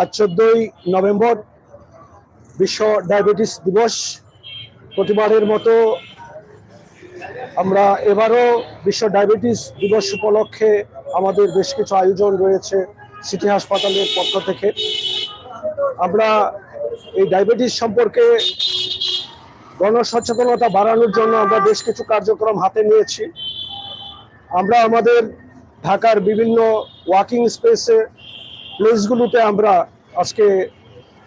আজ চোদ্দই নভেম্বর বিশ্ব ডায়াবেটিস দিবস। প্রতিবারের মতো আমরা এবারও বিশ্ব ডায়াবেটিস দিবস উপলক্ষে আমাদের বেশ কিছু আয়োজন রয়েছে সিটি হাসপাতালের পক্ষ থেকে। আমরা এই ডায়াবেটিস সম্পর্কে গণসচেতনতা বাড়ানোর জন্য আমরা বেশ কিছু কার্যক্রম হাতে নিয়েছি। আমরা আমাদের ঢাকার বিভিন্ন ওয়াকিং স্পেসে প্লেসগুলোতে আমরা আজকে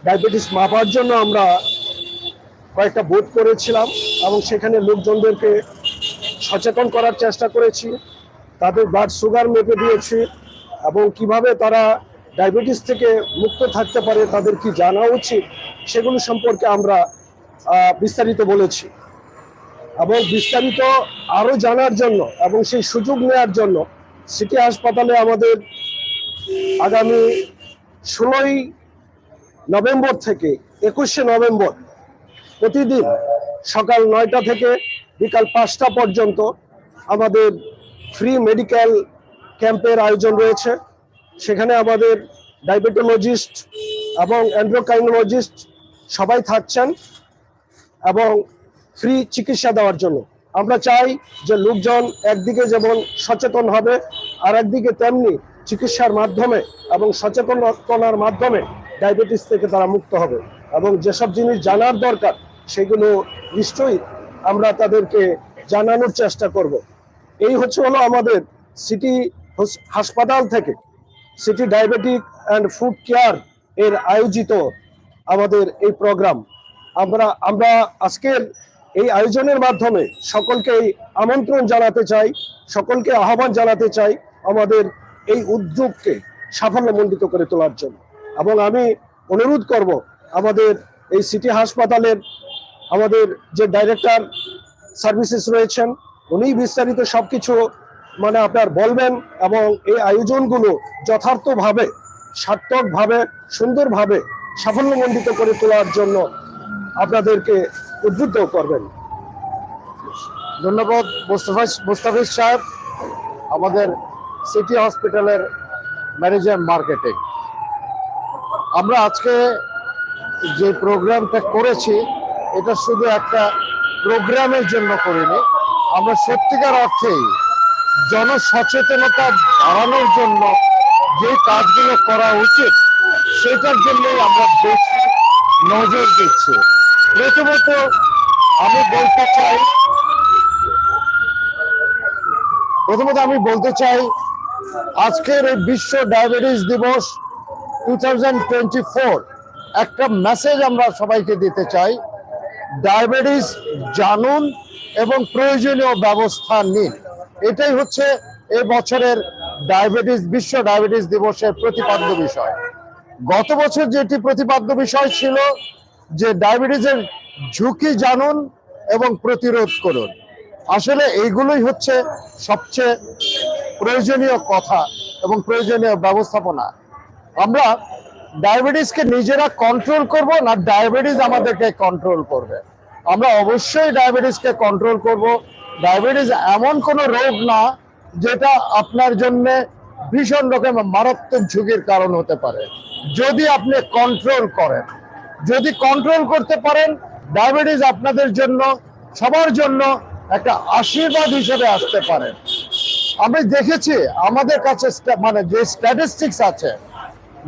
ডায়াবেটিস মাপার জন্য আমরা কয়েকটা বোধ করেছিলাম এবং সেখানে লোকজনদেরকে সচেতন করার চেষ্টা করেছি। তাদের ব্লাড সুগার মেপে দিয়েছি এবং কীভাবে তারা ডায়াবেটিস থেকে মুক্ত থাকতে পারে তাদের কি জানা উচিত সেগুলো সম্পর্কে আমরা বিস্তারিত বলেছি। এবং বিস্তারিত আরও জানার জন্য এবং সেই সুযোগ নেওয়ার জন্য সিটি হাসপাতালে আমাদের আগামী ষোলোই নভেম্বর থেকে একুশে নভেম্বর প্রতিদিন সকাল নয়টা থেকে বিকাল পাঁচটা পর্যন্ত আমাদের ফ্রি মেডিকেল ক্যাম্পের আয়োজন রয়েছে। সেখানে আমাদের ডায়াবেটোলজিস্ট এবং অ্যান্ড্রোকাইনোলজিস্ট সবাই থাকছেন এবং ফ্রি চিকিৎসা দেওয়ার জন্য। আমরা চাই যে লোকজন একদিকে যেমন সচেতন হবে আর একদিকে তেমনি চিকিৎসার মাধ্যমে এবং সচেতনতার মাধ্যমে ডায়াবেটিস থেকে তারা মুক্ত হবে। এবং যেসব জিনিস জানার দরকার, সেগুলো নিশ্চয়ই আমরা তাদেরকে জানানোর চেষ্টা করব। এই হচ্ছে হলো আমাদের সিটি হাসপাতাল থেকে city diabetic and food care এর আয়োজিত আমাদের এই প্রোগ্রাম। আমরা আমরা আজকের এই আয়োজনের মাধ্যমে সকলকে আমন্ত্রণ জানাতে চাই, সকলকে আহ্বান জানাতে চাই আমাদের এই উদ্যোগকে সাফল্যমণ্ডিত করে তোলার জন্য। এবং আমি অনুরোধ করব আমাদের এই সিটি হাসপাতালের আমাদের যে ডাইরেক্টর সার্ভিসেস রয়েছেন, উনি বিস্তারিত সব কিছু মানে আপনার বলবেন এবং এই আয়োজনগুলো যথার্থভাবে, সার্থকভাবে, সুন্দরভাবে সাফল্যমণ্ডিত করে তোলার জন্য আপনাদেরকে উদ্বুদ্ধ করবেন। ধন্যবাদ, মোস্তাফিজ মোস্তাফিজ সাহেব। আমাদের সিটি হসপিটালের ম্যানেজার মার্কেটিং। আমরা আজকে যে প্রোগ্রামটা করেছি, এটা শুধু একটা প্রোগ্রামের জন্য করিনি, আমরা সত্যিকার অর্থেই জনসচেতনতা বাড়ানোর জন্য যে কাজগুলো করা উচিত, সেটার জন্যই আমরা বেশি নজর দিচ্ছি। প্রথমত, আমি বলতে চাই, প্রথমত আমি বলতে চাই আজকের এই বিশ্ব ডায়াবেটিস দিবস টু একটা মেসেজ আমরা সবাইকে দিতে চাই, ডায়াবেটিস জানুন এবং প্রয়োজনীয় ব্যবস্থা নিন। এটাই হচ্ছে এ বছরের ডায়াবেটিস, বিশ্ব ডায়াবেটিস দিবসের প্রতিপাদ্য বিষয়। গত বছর যেটি প্রতিপাদ্য বিষয় ছিল যে ডায়াবেটিসের ঝুঁকি জানুন এবং প্রতিরোধ করুন। আসলে এইগুলোই হচ্ছে সবচেয়ে প্রয়োজনীয় কথা এবং প্রয়োজনীয় ব্যবস্থাপনা। আমরা ডায়াবেটিসকে নিজেরা কন্ট্রোল করব না ডায়াবেটিস আমাদেরকে কন্ট্রোল করবে। আমরা অবশ্যই ডায়াবেটিসকে কন্ট্রোল করব। ডায়াবেটিস এমন কোনো রোগ না যেটা আপনার জন্য ভীষণ রকমের মারাত্মক ঝুঁকির কারণ হতে পারে। যদি আপনি কন্ট্রোল করেন, যদি কন্ট্রোল করতে পারেন, ডায়াবেটিস আপনাদের জন্য, সবার জন্য একটা আশীর্বাদ হিসেবে আসতে পারে আমি দেখেছি আমাদের কাছে মানে যে স্ট্যাটিস্টিক্স আছে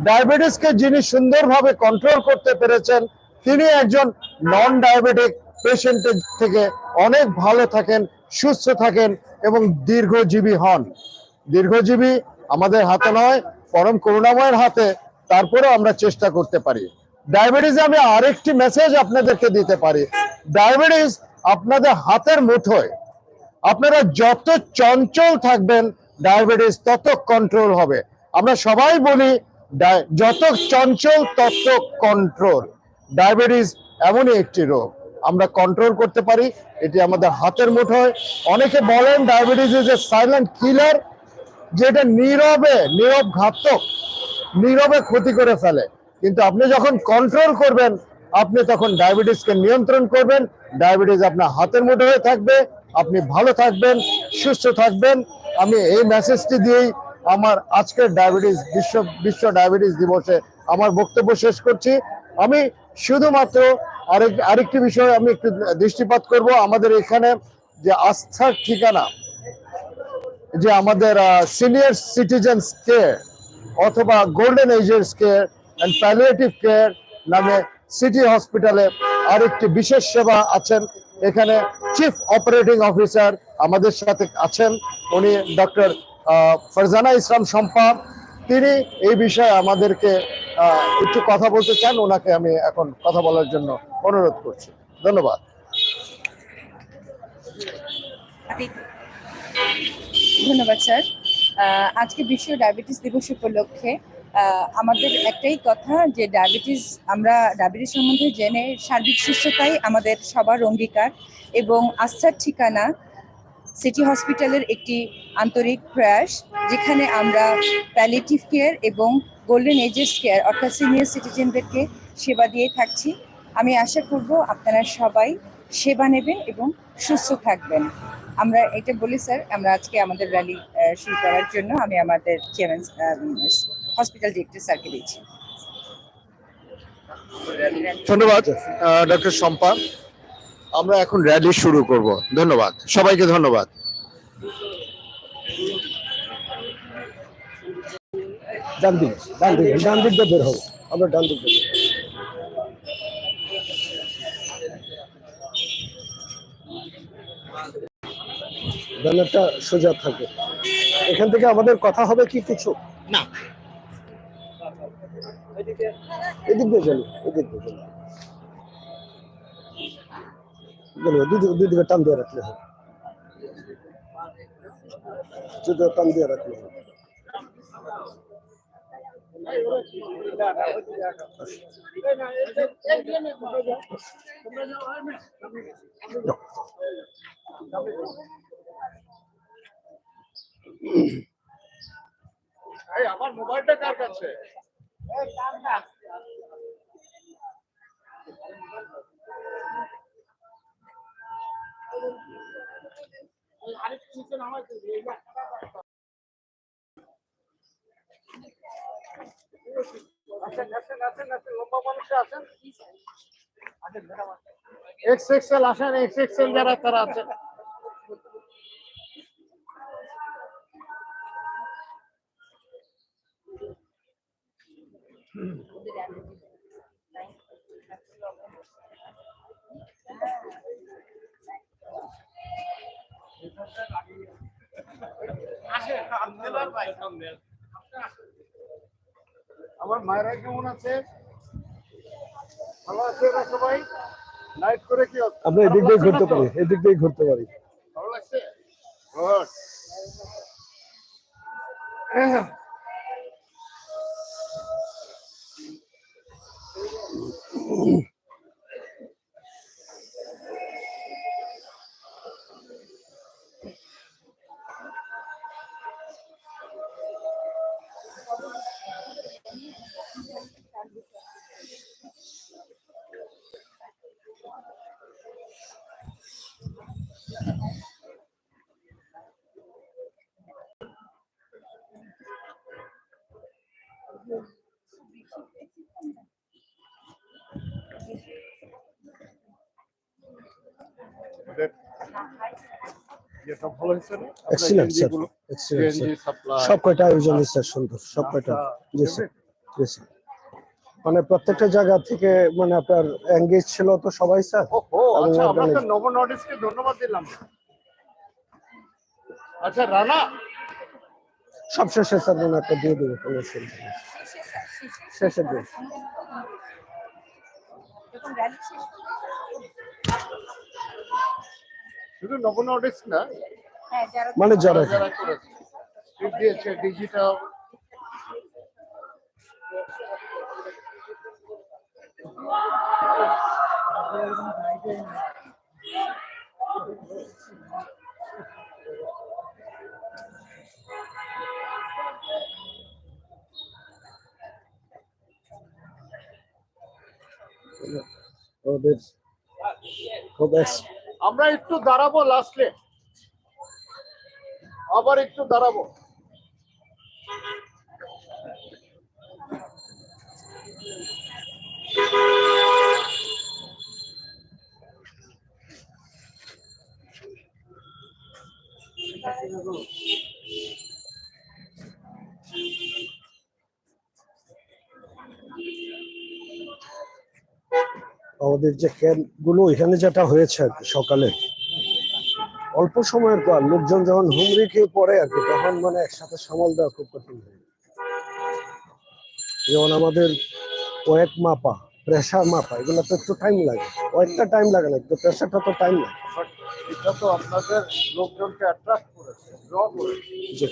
ডায়াবেটিসকে যিনি সুন্দরভাবে কন্ট্রোল করতে পেরেছেন, তিনি একজন নন ডায়াবেটিক পেশেন্টের থেকে অনেক ভালো থাকেন, সুস্থ থাকেন এবং দীর্ঘজীবী হন। দীর্ঘজীবী আমাদের হাতে নয়, পরম করুণাময়ের হাতে, তারপরেও আমরা চেষ্টা করতে পারি। ডায়াবেটিস আমি আরেকটি মেসেজ আপনাদেরকে দিতে পারি। ডায়াবেটিস আপনাদের হাতের মুঠোয় আপনারা যত চঞ্চল থাকবেন ডায়াবেটিস তত কন্ট্রোল হবে। আমরা সবাই বলি যত চঞ্চল তত কন্ট্রোল ডায়াবেটিস এমনই একটি রোগ। আমরা কন্ট্রোল করতে পারি, এটি আমাদের হাতের মুঠোয়। অনেকে বলেন diabetes is a silent killer যেটা নীরবে নীরব ঘাতক নীরবে ক্ষতি করে ফেলে। কিন্তু আপনি যখন কন্ট্রোল করবেন আপনি তখন ডায়াবেটিসকে নিয়ন্ত্রণ করবেন, ডায়াবেটিস আপনার হাতের মুঠো হয়ে থাকবে, আপনি ভালো থাকবেন, সুস্থ থাকবেন। আমি এই মেসেজটি দিয়েই আমার আজকের ডায়াবেটিস বিশ্ব বিশ্ব ডায়াবেটিস দিবসে আমার বক্তব্য শেষ করছি। আমি শুধুমাত্র আরেক, আরেকটি বিষয় আমি একটু দৃষ্টিপাত করব, আমাদের এখানে যে আস্থার ঠিকানা, যে আমাদের সিনিয়র সিটিজেন্স কেয়ার অথবা golden ages care and palliative care নামে সিটি হসপিটালে আরেকটি বিশেষ সেবা আছেন। এখানে চিফ অপারেটিং অফিসার আমাদের সাথে আছেন। উনি ডক্টর ফারজানা ইসলাম শম্পা। তিনি এই বিষয়ে আমাদেরকে একটু কথা বলতে চান। ওনাকে আমি এখন কথা বলার জন্য অনুরোধ করছি। ধন্যবাদ। ধন্যবাদ, স্যার। আজকে বিশ্ব ডায়াবেটিস দিবস উপলক্ষে আমাদের একটাই কথা যে ডায়াবেটিস, আমরা ডায়াবেটিস সম্বন্ধে জেনে সার্বিক সুস্থতাই আমাদের সবার অঙ্গীকার এবং আস্থার ঠিকানা সিটি হসপিটালের একটি আন্তরিক প্রয়াস, যেখানে আমরা প্যালিটিভ কেয়ার এবং গোল্ডেন এজেস কেয়ার অর্থাৎ সিনিয়র সিটিজেনদেরকে সেবা দিয়ে থাকছি। আমি আশা করব আপনারা সবাই সেবা নেবেন এবং সুস্থ থাকবেন। আমরা এটা বলি, স্যার, আমরা আজকে আমাদের র্যালি শুরু করার জন্য আমি আমাদের চেয়ারম্যান হসপিটাল ডিরেক্টর স্যারকে দিচ্ছি ধন্যবাদ ডক্টর শম্পা। আমরা এখন র্যালি শুরু করব। ধন্যবাদ। সবাইকে ধন্যবাদ। ডান দিক ডান দিক ডান দিক দিয়ে বের হব আমরা ডান দিক দিয়ে বের হব। ব্যানারটা সোজা থাকবে। এখান থেকে আমাদের কথা হবে কি কিছু? না এদিক দিয়ে চলো, এদিক দিয়ে চলো। গেল দুদিকে দুদিকে টান দিয়ে রাখলে হবে। দুদিকে টান দিয়ে রাখলে হবে। আমার মোবাইলটা কার কাছে? এক্স এক্সেল আসেন এক্স এক্সেল যারা তারা আছেন আমার মায়েরা কেমন আছে? ভালো আছে এরা সবাই? নাইট করে কি? আমরা এদিক দিয়ে ঘুরতে পারি এদিক দিয়ে ঘুরতে পারি। ভালো লাগছে? এক্সিলেন্ট স্যার এক্সিলেন্ট সাপ্লাই সব কয়টা আয়োজন স্যার সুন্দর সব কয়টা? জি স্যার জি স্যার মানে প্রত্যেকটা জায়গা থেকে মানে আপনার এঙ্গেজ ছিল তো সবাই স্যার আচ্ছা organize- নব নর্ডিসকে ধন্যবাদ দিলাম। আচ্ছা রানা? সব শেষে স্যার মানে একটা দিয়ে দেবে কোনো অসুবিধা নেই শেষের দিন যখন র্যালি শেষ শুধু নব নর্ডিস না হ্যাঁ মানে যারা যারা করেছে ঠিক দিয়েছে ডিজিটাল ওদের খুব ex- আমরা একটু দাঁড়াবো লাস্টে আবার একটু দাঁড়াবো। আমাদের যে ক্যাম্পগুলো এখানে যেটা হয়েছে আর কি সকালে অল্প সময়ের পর লোকজন যখন হুমড়ি খেয়ে পড়ে আর কি তখন মানে একসাথে সামাল দেওয়া খুব কঠিন হয়ে যেমন আমাদের কয়েক মাপা প্রেশার মাপা এগুলো তো একটু টাইম লাগে। কয়েকটা টাইম লাগে না কিন্তু প্রেশারটা তো টাইম লাগে। এটা তো আপনাদের লোকজনকে অ্যাট্রাক্ট করেছে ড্র করেছে।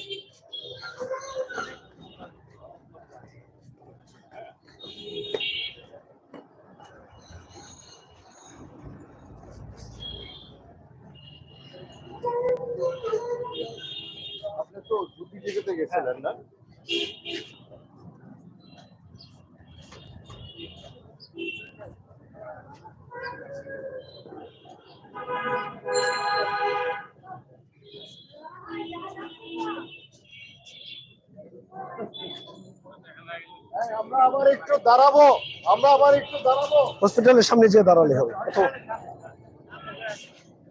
যে আপনি তো গেছিলেন না আমরা আবার একটু দাঁড়াবো আমরা আবার একটু দাঁড়াবো হসপিটালের সামনে যেয়ে দাঁড়ালে হবে অথবা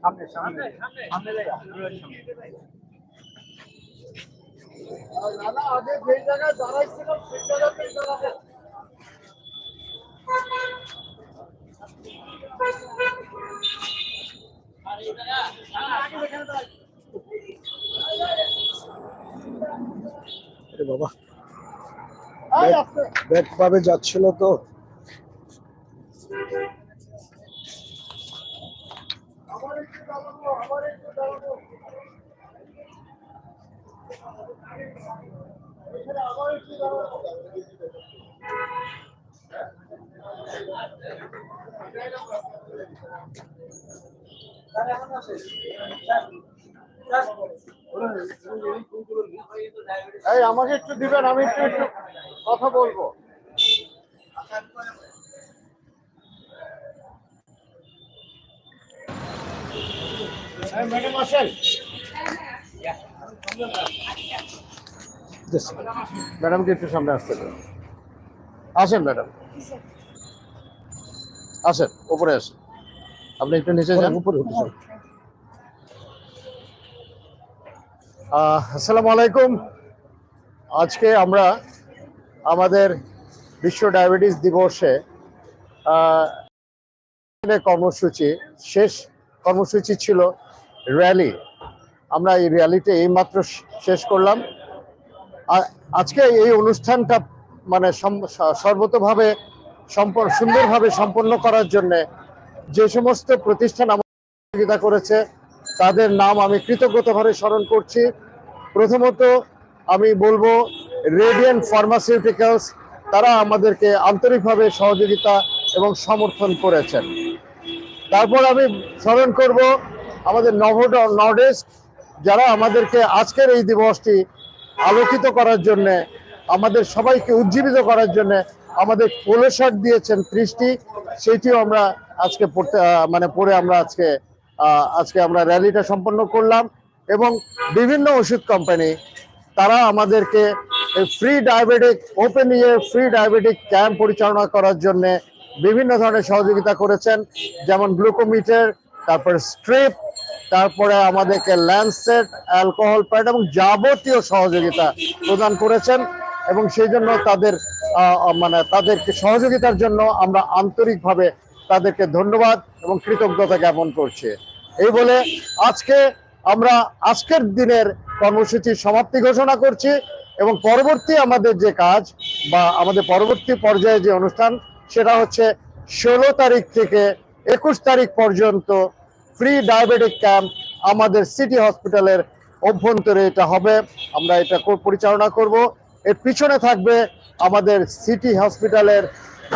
আর নানা আগে যে জায়গায় দাঁড়াইছিলাম সেই জায়গাতেই দাঁড়াবো এ বাবা। পাবে যাচ্ছিল তো আবার একটু দাঁড়াবো আবার একটু দাঁড়াবো এখানে আবার একটু দাঁড়াবো এই, আমাকে একটু দিবেন, আমি একটু একটু কথা বলব। ম্যাডাম ম্যাডামকে একটু সামনে আসতে আসেন, ম্যাডাম। আসেন উপরে আসেন। আপনি একটু নিচে যান। উপরে। আসসালামু আলাইকুম। আজকে আমরা আমাদের বিশ্ব ডায়াবেটিস দিবসে কর্মসূচি শেষ কর্মসূচি ছিল র্যালি। আমরা এই র্যালিতে এইমাত্র শেষ করলাম। আজকে এই অনুষ্ঠানটা মানে সর্বতভাবে সুন্দরভাবে সম্পন্ন করার জন্য যে সমস্ত প্রতিষ্ঠান সহযোগিতা করেছে, তাদের নাম আমি কৃতজ্ঞতাভাবে স্মরণ করছি। প্রথমত আমি বলব রেডিয়ান ফার্মাসিউটিক্যালস তারা আমাদেরকে আন্তরিকভাবে সহযোগিতা এবং সমর্থন করেছেন। তারপর আমি স্মরণ করব, আমাদের নভোড নর্ডেস্ক, যারা আমাদেরকে আজকের এই দিবসটি আলোকিত করার জন্যে, আমাদের সবাইকে উজ্জীবিত করার জন্য আমাদের পোলো শার্ট দিয়েছেন ত্রিশটি, সেইটিও আমরা আজকে পড়তে মানে পরে আমরা আজকে আজকে আমরা র্যালিটা সম্পন্ন করলাম এবং বিভিন্ন ওষুধ কোম্পানি তারা আমাদেরকে ফ্রি ডায়াবেটিক ওপেন ইয়ে ফ্রি ডায়াবেটিক ক্যাম্প পরিচালনা করার জন্য বিভিন্ন ধরনের সহযোগিতা করেছেন, যেমন গ্লুকোমিটার তারপর স্ট্রিপ তারপরে আমাদেরকে ল্যান্ডসেট অ্যালকোহল প্যাড এবং যাবতীয় সহযোগিতা প্রদান করেছেন এবং সেই জন্য তাদের মানে তাদেরকে সহযোগিতার জন্য আমরা আন্তরিকভাবে তাদেরকে ধন্যবাদ এবং কৃতজ্ঞতা জ্ঞাপন করছি। এই বলে আজকে আমরা আজকের দিনের কর্মসূচির সমাপ্তি ঘোষণা করছি এবং পরবর্তী আমাদের যে কাজ বা আমাদের পরবর্তী পর্যায়ে যে অনুষ্ঠান, সেটা হচ্ছে ষোলো তারিখ থেকে একুশ তারিখ পর্যন্ত ফ্রি ডায়াবেটিক ক্যাম্প আমাদের সিটি হসপিটালের অভ্যন্তরে এটা হবে। আমরা এটা পরিচালনা করব। এর পিছনে থাকবে আমাদের সিটি হসপিটালের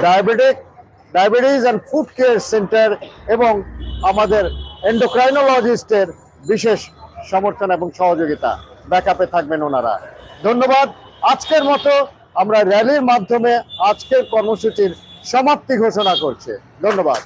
diabetic, diabetes and food care centre এবং আমাদের এন্ডোক্রাইনোলজিস্টের বিশেষ সমর্থন এবং সহযোগিতা। ব্যাকআপে থাকবেন ওনারা। ধন্যবাদ। আজকের মতো আমরা র্যালির মাধ্যমে আজকের কর্মসূচির সমাপ্তি ঘোষণা করছে। ধন্যবাদ।